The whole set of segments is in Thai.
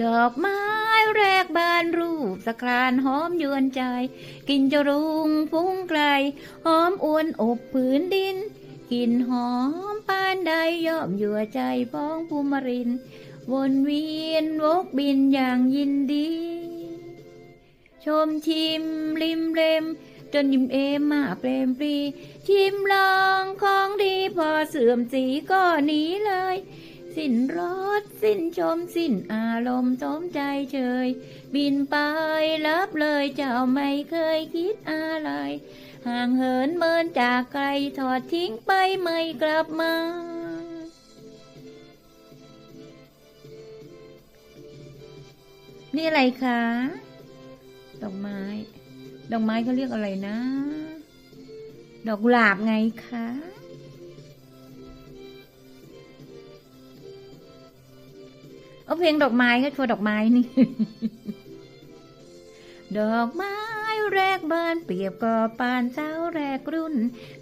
ดอกไม้แรกบานรูปสะครานหอมยวนใจ กินจะรุงฟุ้งไกล หอมอวนอบผืนดินกลิ่นหอมปานใดย่อมยั่วใจพ้องภูมิริน วนเวียนวกบินอย่างยินดี ชมชิมริมเรมจนยิ้มเอมมาเปรมปรี ชิมลองของดีพอเสื่อมสีก็หนีเลย สิ้นรสสิ้นชมสิ้นอารมณ์สมใจเชยบินไปลับเลยเจ้าไม่เคยคิดอะไร ห่างเหินเมินจากไกลทอดทิ้งไปไม่กลับมานี่อะไรคะ ดอกไม้ ดอกไม้เขาเรียกอะไรนะ ดอกกุหลาบไงคะ เอาเพลงดอกไม้ก็โชว์ดอกไม้นี่ ดอกไม้แรกบานเปรียบก็ปานเจ้าแรกรุ่น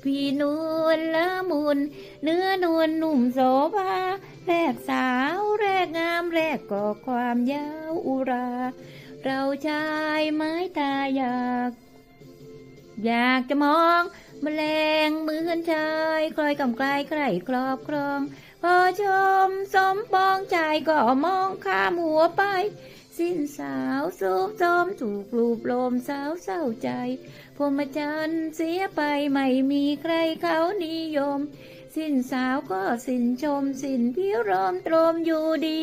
พี่นวลละมุน เนื้อนวลหนุ่มโสภาแรกสาวแรกงามแรกก็ความยาวอุรา เราชายไม้ตาอยาก อยากจะมอง แมลงมือนชายคอยกำไกลใครครอบครอง พอชมสมปองใจก็มองข้ามหัวไป สิ้นสาวสูบจอมถูกลูบลมสาวเศร้าใจพรมจันทร์เสียไปไม่มีใครเขานิยม สิ้นสาวก็สิ้นชมสิ้นพิรมตรมอยู่ดี